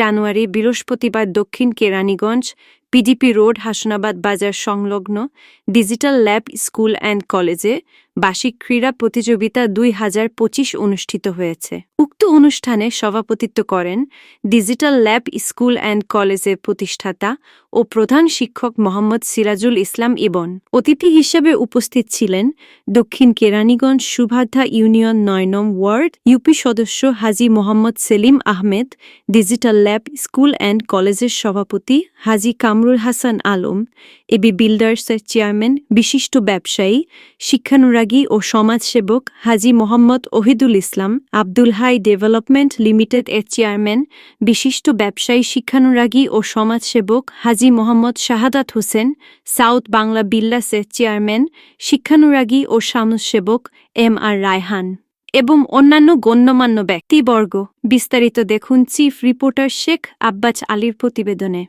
জানুয়ারি বৃহস্পতিবার দক্ষিণ Keraniganj PDP road Hasnabad বাজার সংলগ্ন ডিজিটাল ল্যাব স্কুল অ্যান্ড কলেজে বার্ষিক ক্রীড়া প্রতিযোগিতা দুই হাজার পঁচিশ অনুষ্ঠিত হয়েছে। উক্ত অনুষ্ঠানে সভাপতিত্ব করেন ডিজিটাল ল্যাব স্কুল অ্যান্ড কলেজের প্রতিষ্ঠাতা ও প্রধান শিক্ষক মোহাম্মদ সিরাজুল ইসলাম ইবন। অতিথি হিসেবে উপস্থিত ছিলেন দক্ষিণ কেরানীগঞ্জ সুভাধা ইউনিয়ন নয় নম ওয়ার্ড ইউপি সদস্য Haji Mohammad Selim Ahmed, digital lab school and কলেজের সভাপতি হাজি কামরুল হাসান আলম এবি বিল্ডার্সের চেয়ারম্যান, বিশিষ্ট ব্যবসায়ী, শিক্ষানুরাগী ও সমাজসেবক হাজি মোহাম্মদ ওহিদুল ইসলাম, আব্দুল হাই ডেভেলপমেন্ট লিমিটেড এর চেয়ারম্যান, বিশিষ্ট ব্যবসায়ী শিক্ষানুরাগী ও সমাজসেবক হাজি মোহাম্মদ শাহাদাত হোসেন, সাউথ বাংলা বিল্লাসের চেয়ারম্যান, শিক্ষানুরাগী ও সমাজসেবক এম আর রায়হান এবং অন্যান্য গণ্যমান্য ব্যক্তিবর্গ। বিস্তারিত দেখুন চিফ রিপোর্টার শেখ আব্বাস আলীর প্রতিবেদনে।